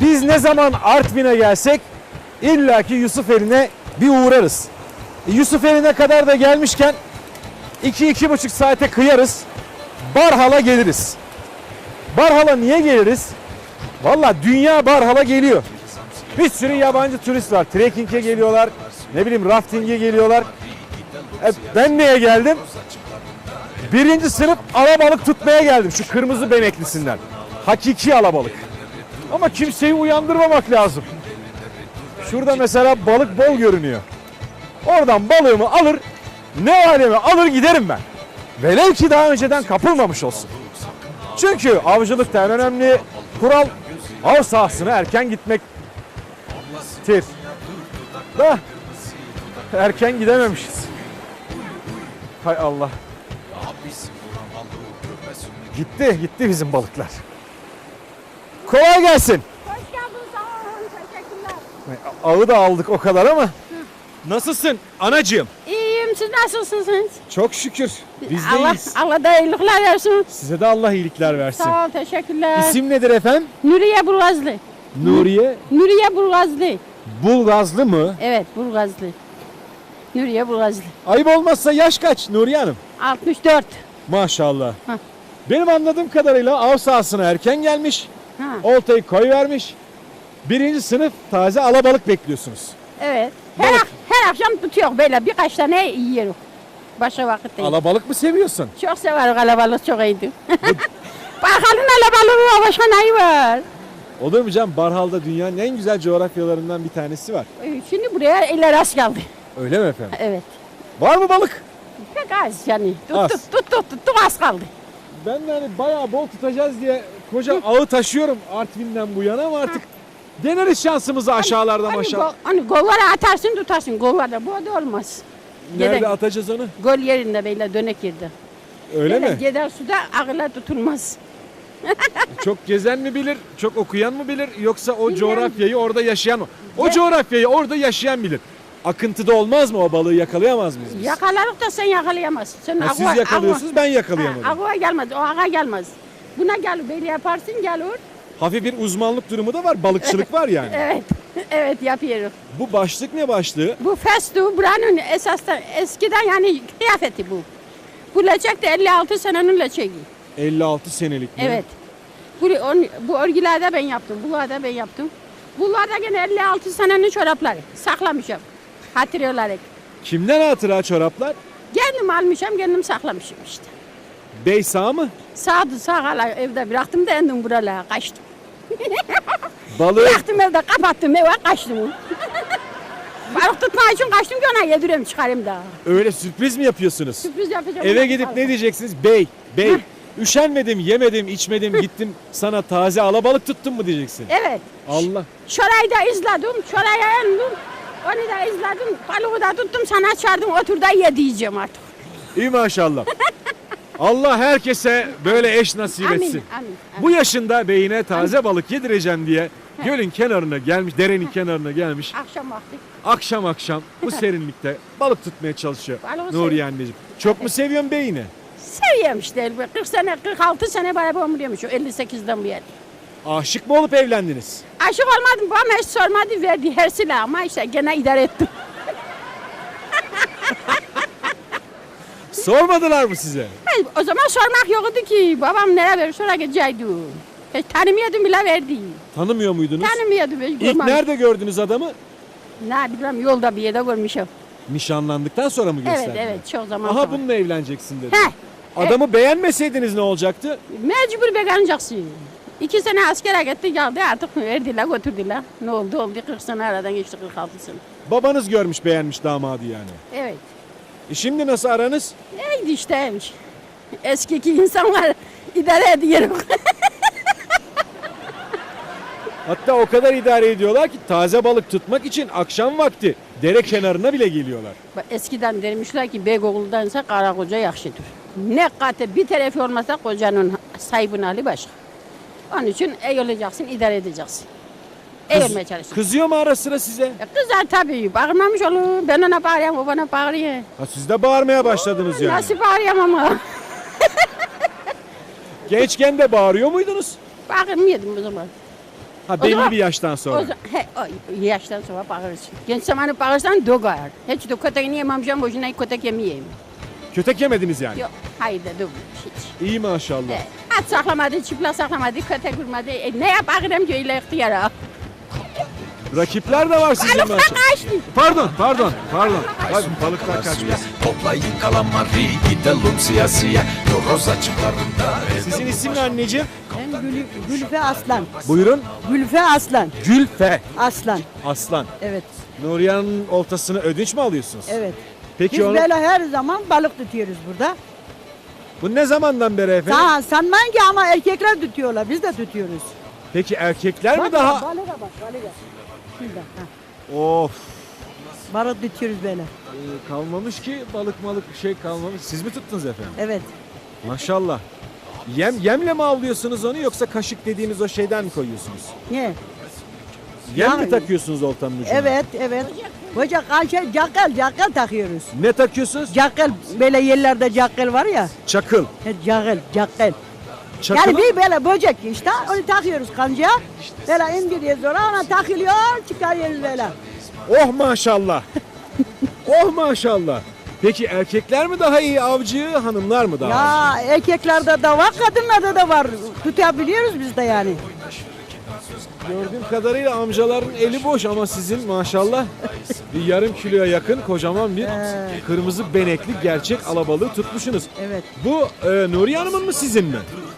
Biz ne zaman Artvin'e gelsek illaki Yusufeli'ne bir uğrarız. E, Yusufeli'ne kadar da gelmişken 2-2,5 saate kıyarız. Barhal'a geliriz. Barhal'a niye geliriz? Valla dünya Barhal'a geliyor. Bir sürü yabancı turist var. Trekking'e geliyorlar. Ne bileyim rafting'e geliyorlar. E, ben neye geldim? Birinci sınıf alabalık tutmaya geldim. Şu kırmızı beneklisinden. Hakiki alabalık. Ama kimseyi uyandırmamak lazım. Şurada mesela balık bol görünüyor. Oradan balığımı alır, ne aleme alır giderim ben. Velev ki daha önceden kapılmamış olsun. Çünkü avcılıkta en önemli kural av sahasına erken gitmektir. Da erken gidememişiz. Hay Allah. Gitti, gitti bizim balıklar. Kolay gelsin. Hoş geldin sağ olun. Teşekkürler. Ağı da aldık o kadar ama. Nasılsın anacığım? İyiyim siz nasılsınız? Çok şükür. Biz de Allah, iyiyiz. Allah da iyilikler versin. Size de Allah iyilikler versin. Sağ ol teşekkürler. İsim nedir efendim? Nuriye Burgazlı. Nuriye Nuriye Burgazlı. Bulgazlı mı? Evet Burgazlı. Nuriye Burgazlı. Ayıp olmazsa yaş kaç Nuriye Hanım? 64. Maşallah. Hah. Benim anladığım kadarıyla av sahasına erken gelmiş. Ha. Oltayı koyuvermiş. Birinci sınıf taze alabalık bekliyorsunuz. Evet. Her, Balık. ak- her akşam tutuyor böyle birkaç tane yiyoruz. Başka vakit değil. Alabalık mı seviyorsun? Çok severim kalabalık çok iyiydi. Bakalım alabalığı var başka neyi var? Olur mu canım? Barhal'da dünyanın en güzel coğrafyalarından bir tanesi var. Ee, Şimdi buraya ile rast geldi. Öyle mi efendim? Evet. Var mı balık? Pek az yani. Az. Tuttuk tuttuk tuttuk az kaldı. Ben de hani bayağı bol tutacağız diye koca ağı taşıyorum Artvin'den bu yana ama artık deneriz şansımızı aşağılarda Hani, maşallah. go, hani gollara atarsın tutarsın gollarda. Bu da olmaz. Nerede Gider- atacağız onu? Gol yerinde böyle dönek yerde. Öyle mi? Gider suda ağırla tutulmaz. Çok gezen mi bilir, çok okuyan mı bilir yoksa o Bilmem. coğrafyayı orada yaşayan mı? O Ve- coğrafyayı orada yaşayan bilir. Akıntıda olmaz mı o balığı yakalayamaz mıyız biz? Yakalarık da sen yakalayamazsın. Sen Ha, siz ağa- yakalıyorsunuz ben ağa- yakalayamadım. Ha, ağa gelmez. O ağa gelmez. Buna gel böyle yaparsın gel or. Hafif bir uzmanlık durumu da var, balıkçılık var yani. Evet. evet yapıyoruz. Bu başlık ne başlığı? Bu festu buranın esasdan eskiden yani kıyafeti bu. Bu leçek de 56 senenin leçeği. 56 senelik mi? Evet. Bu, on, bu örgülerde ben yaptım. Bunlarda ben yaptım. Bunlarda gene 56 senenin çorapları. Saklamışım. Hatırı olarak. Kimden hatıra çoraplar? Kendim almışım, kendim saklamışım işte. Bey sağ mı? Sağdı sağ hala evde bıraktım da endim buralara kaçtım. Balığı Bıraktım evde kapattım eve kaçtım. Balık tutmak için kaçtım ki ona yediriyorum çıkarayım da. öyle sürpriz mi yapıyorsunuz? Sürpriz yapacağım. Eve gidip ne diyeceksiniz? Bey, bey üşenmedim, yemedim, içmedim, gittim sana taze alabalık tuttum mu diyeceksin? Evet. Allah. Şorayı da izledim, şoraya yandım. Onu da izledim, balığı da tuttum, sana çağırdım, otur da ye diyeceğim artık. İyi maşallah. Allah herkese böyle eş nasip Amin, etsin. amin, amin. Bu yaşında beyine taze balık yedireceğim diye gölün kenarına gelmiş, derenin kenarına gelmiş. Akşam vakti. Akşam akşam bu serinlikte balık tutmaya çalışıyor Balığı Nuriye anneciğim. Çok mu seviyorsun beyini? Seviyorum işte elbette. 40 sene, 46 sene beraber ömrüyormuş. 58'den bu yer. Aşık mı olup evlendiniz? Aşık olmadım, bana hiç sormadı, verdi her silah ama işte gene idare ettim. Sormadılar mı size? Hayır, o zaman sormak yoktu ki. Babam nereye verir, sonra gidecekti. Hiç tanımıyordum bile verdi. Tanımıyor muydunuz? Tanımıyordum hiç İlk görmem. nerede gördünüz adamı? Ne bileyim yolda bir yerde görmüşüm. Nişanlandıktan sonra mı Evet gösterdiler? evet çok zaman Aha sonra. bununla evleneceksin dedi. He. Adamı beğenmeseydiniz ne olacaktı? Mecbur beğeneceksin. İki sene askere gitti geldi artık verdiler götürdüler. Ne oldu oldu 40 sene aradan geçti 46 sene. Babanız görmüş beğenmiş damadı yani. Evet. E şimdi nasıl aranız? Neydi işteymiş. Eskiki insanlar idare ediyor. Hatta o kadar idare ediyorlar ki taze balık tutmak için akşam vakti dere kenarına bile geliyorlar. Bak, Eskiden demişler ki Beyoğlu'ndansa kara koca yakşıdır. Ne katı bir tarafı olmasa kocanın sahibinin hali başka. Onun için iyi olacaksın, idare edeceksin. Kız- olmaya çalışsın. Kızıyor mu ara sıra size? Ya Kızlar tabii bağırmamış olur. Ben ona bağırıyorum, o bana bağırıyor. Ha siz de bağırmaya başladınız yani. Nasıl bağırıyorum ama. Gençken de bağırıyor muydunuz? Bağırmıyordum o zaman. Ha O belli zaman- bir yaştan O, sonra. zaman- he, o yaştan sonra bağırırsın. Genç zamanı bağırsan dogar. Hiç de kötek yemeyeceğim, boşuna kötek yemeyeyim. Kötek yemediniz yani. Yok, hayır dedim hiç. İyi maşallah. E, at saklamadı, çıplak saklamadı, kötek vurmadı. E, ne yaparım ki öyle ihtiyara? Rakipler de var sizin kaçtı. Pardon, pardon, pardon. Hadi balıktan kaçmıyor. Toplayın kalamari gidelim siyasiye Yoroz açıklarında Sizin isim ne anneciğim? Ben Gül, Gülfe Aslan. Buyurun. Gülfe Aslan. Gülfe Aslan. Aslan. Evet. Nuriye'nin oltasını ödünç mü alıyorsunuz? Evet. Peki Biz onu, böyle her zaman balık tutuyoruz burada. bu ne zamandan beri efendim? Sen, sanmayın ki ama erkekler tutuyorlar. Biz de tutuyoruz. Peki erkekler mi Bak, daha? Balığa bak, balığa. Şurada. ha. Of. Balık tutuyoruz böyle. Ee, kalmamış ki balık malık bir şey kalmamış. Siz mi tuttunuz efendim? Evet. Maşallah. Yem yemle mi avlıyorsunuz onu yoksa kaşık dediğiniz o şeyden mi koyuyorsunuz? Ne? Yem Ya- mi takıyorsunuz oltanın ucuna? Evet, evet. Hoca kalça cakal, cakal takıyoruz. Ne takıyorsunuz? Cakal, böyle yerlerde cakal var ya. Çakıl. He, Cakal, cakal. Çakıl. Yani bir böyle böcek işte, onu takıyoruz kancaya. Böyle indiriyoruz sonra ona takılıyor, çıkarıyoruz böyle. Oh maşallah. oh maşallah. Peki erkekler mi daha iyi avcı, hanımlar mı daha? Ya erkeklerde de var, kadınlarda da var. Tutabiliyoruz biz de yani. Gördüğüm kadarıyla amcaların eli boş ama sizin maşallah bir yarım kiloya yakın kocaman bir kırmızı benekli gerçek alabalığı tutmuşsunuz. Evet. Bu e, Nuriye Hanım'ın mı sizin mi?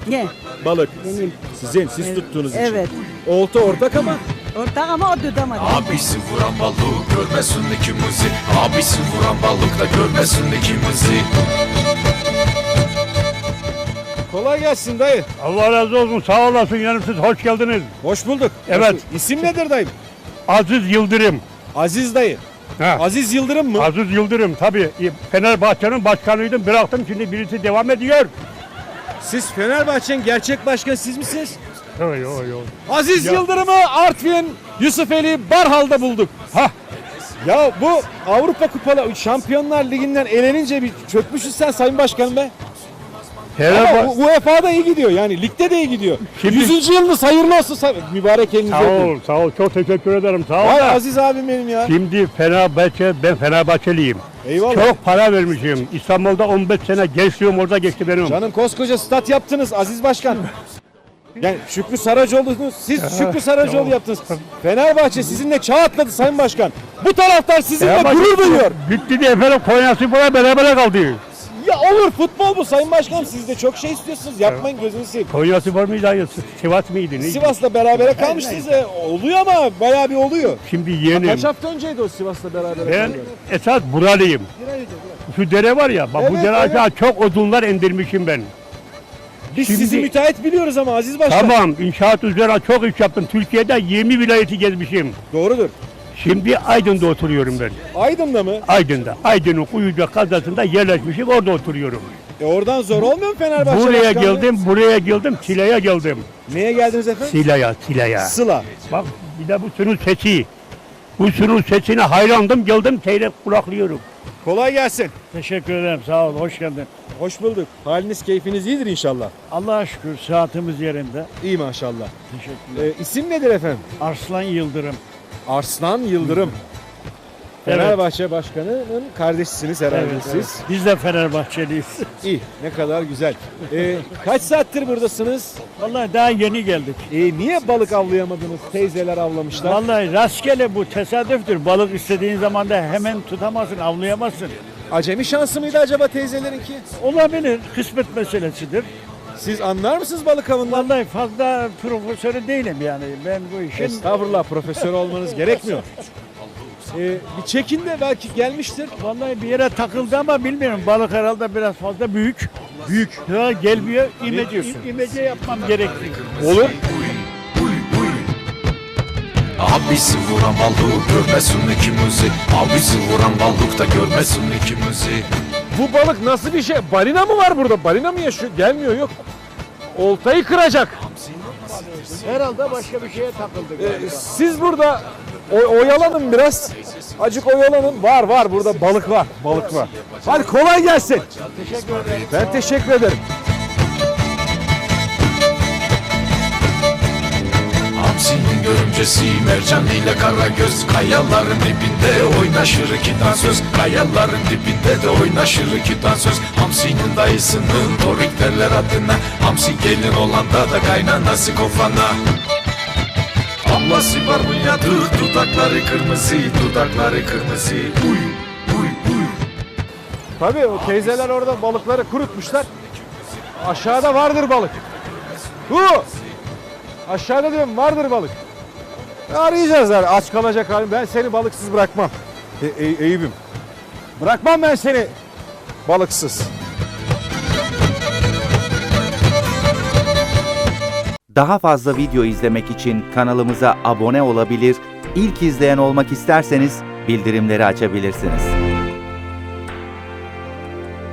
Ne? Balık. Benim. Sizin, siz tuttuğunuz için. Evet. Olta ortak ama Ortak ama o tutamadı. Abisi vuran balık görmesin ikimizi Abisi vuran balık da görmesin ikimizi kolay gelsin dayı. Allah razı olsun. Sağ olasın. Yani siz hoş geldiniz. Hoş bulduk. Evet. Hoş- İsim nedir dayım? Aziz Yıldırım. Aziz dayı. Ha. Aziz Yıldırım mı? Aziz Yıldırım tabii. Fenerbahçe'nin başkanıydım. Bıraktım. Şimdi birisi devam ediyor. Siz Fenerbahçe'nin gerçek başkanı siz misiniz? Yo yo yo. Aziz Ya- Yıldırım'ı Artvin Yusufeli Barhal'da bulduk. Ha. Ya bu Avrupa Kupalı Şampiyonlar Ligi'nden elenince bir çökmüşsün sen Sayın Başkanım be. Ama Fenerbahçe. U- UEFA'da iyi gidiyor yani ligde de iyi gidiyor. Şimdi- 100. yılınız hayırlı olsun say- mübarek elinize. Sağ ol. Sağ ol. Çok teşekkür ederim. Sağ ol. Vay da. Aziz abim benim ya. Şimdi Fenerbahçe, ben Fenerbahçeliyim. Eyvallah. Çok para vermişim. İstanbul'da 15 sene gençliğim orada geçti benim. Canım koskoca stat yaptınız Aziz Başkan. Yani Şükrü Saracoğlu'nu siz Şükrü Saracoğlu yaptınız. Fenerbahçe sizinle çağ atladı Sayın Başkan. Bu taraftar sizinle Fenerbahçe- gurur duyuyor. Gitti de efendim Konya Spor'a beraber kaldı. Olur futbol bu Sayın Başkanım. Siz de çok şey istiyorsunuz. Yapmayın gözünü seveyim. Konya Spor muydu? Hayır, Sivas mıydı? Neydi? Sivas'la berabere kalmıştınız. E, oluyor ama bayağı bir oluyor. Şimdi yeğenim. Kaç hafta önceydi o Sivas'la beraber? Ben esas buralıyım. Şu dere var ya, bak bu Evet, dere evet. aşağı çok odunlar indirmişim ben. Biz Şimdi- sizi müteahhit biliyoruz ama Aziz Başkan. Tamam, inşaat üzerine çok iş yaptım. Türkiye'de 20 vilayeti gezmişim. Doğrudur. Şimdi Aydın'da oturuyorum ben. Aydın'da mı? Aydın'da. Aydın'ın Kuyucak kazasında yerleşmişim, orada oturuyorum. E oradan zor olmuyor mu Fenerbahçe buraya başkanlığı? geldim, buraya geldim, Sila'ya geldim. Neye geldiniz efendim? Sila'ya, Sila'ya. Sıla. Bak bir de bu sünün sesi. Bu sünün sesine hayrandım, geldim seyrek kulaklıyorum. Kolay gelsin. Teşekkür ederim. Sağ ol. Hoş geldin. Hoş bulduk. Haliniz keyfiniz iyidir inşallah. Allah'a şükür saatimiz yerinde. İyi maşallah. Teşekkürler. E, isim nedir efendim? Arslan Yıldırım. Arslan Yıldırım. Evet. Fenerbahçe Başkanı'nın kardeşisiniz herhalde Evet, siz. evet. Biz de Fenerbahçeliyiz. İyi. Ne kadar güzel. E, kaç saattir buradasınız? Vallahi daha yeni geldik. E, niye balık avlayamadınız? Teyzeler avlamışlar. Vallahi rastgele bu tesadüftür. Balık istediğin zaman da hemen tutamazsın, avlayamazsın. Acemi şansı mıydı acaba teyzelerinki? Olabilir. Kısmet meselesidir. Siz anlar mısınız balık avından? Vallahi fazla profesörü değilim yani. Ben bu işin Estağfurullah profesör olmanız gerekmiyor. Ee, bir çekin de belki gelmiştir. vallahi bir yere takıldı ama bilmiyorum. Balık herhalde biraz fazla büyük. Büyük. Ya gelmiyor. İmece, diyorsun? imece yapmam gerekli. Olur. Abisi vuran balık görmesin ikimizi Abisi vuran balık da görmesin ikimizi Bu balık nasıl bir şey? Balina mı var burada? Balina mı yaşıyor? Gelmiyor yok. Oltayı kıracak. Herhalde başka bir şeye takıldı. Ee, siz burada o- oyalanın biraz. Acık oyalanın. Var var burada balık var. Balık var. Hadi kolay gelsin. Teşekkür ederim. Ben teşekkür ederim. Görümcesi Mercan ile Karagöz Kayaların dibinde oynaşır iki dansöz Kayaların dibinde de oynaşır iki dansöz Hamsi'nin dayısının Torik derler adına Hamsi gelin olanda da kaynanası kofana Ablası var bunyadır Dudakları kırmızı Dudakları kırmızı Uy uy uy Tabii o teyzeler orada balıkları kurutmuşlar. Aşağıda vardır balık. Hu! Aşağıda diyorum vardır balık. Ya Arayacağız yani aç kalacak halim. Ben seni balıksız bırakmam. E, e, Eyüp'üm. Bırakmam ben seni balıksız. Daha fazla video izlemek için kanalımıza abone olabilir, ilk izleyen olmak isterseniz bildirimleri açabilirsiniz.